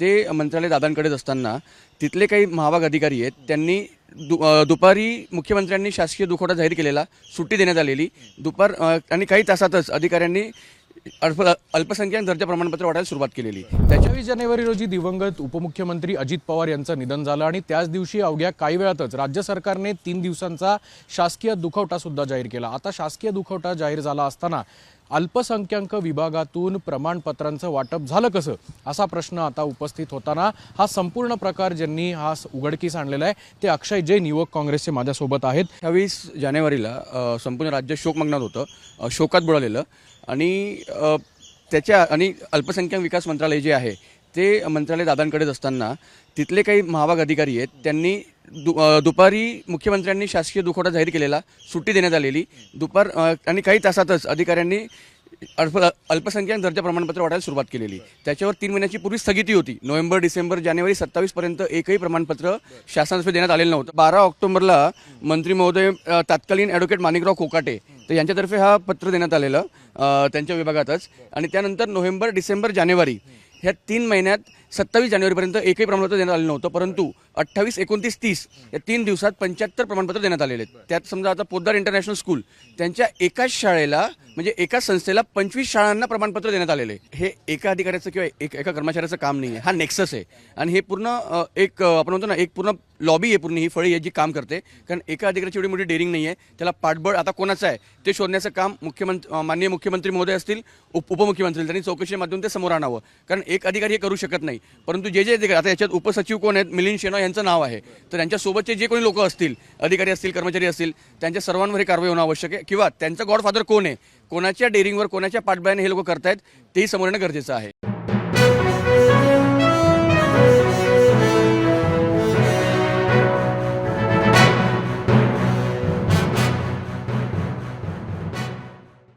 ते मंत्रालय दादांकडेच असताना तिथले काही महाभाग अधिकारी आहेत त्यांनी दु दुपारी मुख्यमंत्र्यांनी शासकीय दुखवटा जाहीर केलेला सुट्टी देण्यात आलेली. दुपार आणि काही तासातच अधिकाऱ्यांनी अल्प अल्पसंख्याक दर्जा प्रमाणपत्र वाटायला सुरुवात केलेली. त्याच्यावीस जानेवारी रोजी दिवंगत उपमुख्यमंत्री अजित पवार यांचं निधन झालं आणि त्याच दिवशी अवघ्या काही वेळातच राज्य सरकारने तीन दिवसांचा शासकीय दुखवटा सुद्धा जाहीर केला. आता शासकीय दुखवटा जाहीर झाला असताना अल्पसंख्याक विभागातून प्रमाणपत्रांचं वाटप झालं कसं? असा प्रश्न आता उपस्थित होताना हा संपूर्ण प्रकार ज्यांनी हा स- उघडकीस आणलेला आहे ते अक्षय जैन युवक काँग्रेसचे माझ्यासोबत आहेत. अठ्ठावीस जानेवारीला संपूर्ण राज्य शोकमग्नात होतं शोकात बुडालेलं. आणि त्याच्या आणि अल्पसंख्याक विकास मंत्रालय जे आहे ते मंत्रालय दादांकडेच असताना तिथले काही महाभाग अधिकारी आहेत त्यांनी दु दुपारी मुख्यमंत्र्यांनी शासकीय दुखवटा जाहीर केलेला सुट्टी देण्यात आलेली. दुपार आणि काही तासातच अधिकाऱ्यांनी अल्प अल्पसंख्याक दर्जा प्रमाणपत्र वाटायला सुरुवात केलेली. त्याच्यावर तीन महिन्याची पूर्वी स्थगिती होती. नोव्हेंबर डिसेंबर जानेवारी सत्तावीसपर्यंत एकही प्रमाणपत्र शासनातर्फे देण्यात आलेलं नव्हतं. बारा ऑक्टोबरला मंत्री महोदय तात्कालीन तत्कालीन ॲडव्होकेट माणिकराव कोकाटे तर यांच्यातर्फे हा पत्र देण्यात आलेलं त्यांच्या विभागातच. आणि त्यानंतर नोव्हेंबर डिसेंबर जानेवारी ह्या तीन महिन्यात सत्तावीस जानेवारीपर्यंत एकही प्रमाणपत्र देण्यात आलं नव्हतं. परंतु अठ्ठावीस एकोणतीस तीस या तीन दिवसात पंच्याहत्तर प्रमाणपत्र देण्यात आलेले आहेत. त्यात समजा आता पोद्दार इंटरनॅशनल स्कूल त्यांच्या एकाच शाळेला म्हणजे एकाच संस्थेला पंचवीस शाळांना प्रमाणपत्र देण्यात आलेले आहे. हे एका अधिकाऱ्याचं किंवा एक एका कर्मचाऱ्याचं काम नाही आहे हा नेक्सस आहे. आणि हे पूर्ण एक आपण म्हणतो ना एक पूर्ण लॉबी आहे पूर्ण ही फळी आहे जी काम करते. कारण एका अधिकाऱ्याची एवढी मोठी डेअरिंग नाही आहे त्याला पाठबळ आता कोणाचं आहे? ते शोधण्याचं काम मुख्यमंत्री माननीय मुख्यमंत्री महोदय असतील उप उपमुख्यमंत्री त्यांनी चौकशीच्या माध्यमातून ते समोर आणावं. कारण एक अधिकारी हे करू शकत नाही. परंतु जे जे अधिकारी आता याच्यात उपसचिव कोण आहेत? मिलिंद शेनॉय यांचं नाव आहे. तर यांच्यासोबतचे जे कोणी लोक असतील अधिकारी असतील कर्मचारी असतील त्यांच्या सर्वांवर हे कारवाई होणं आवश्यक आहे. किंवा त्यांचं गॉडफादर कोण आहे? कोणाच्या डेअरिंगवर कोणाच्या पाठबळाने हे लोक करतायत तेही समोर येणं गरजेचं आहे.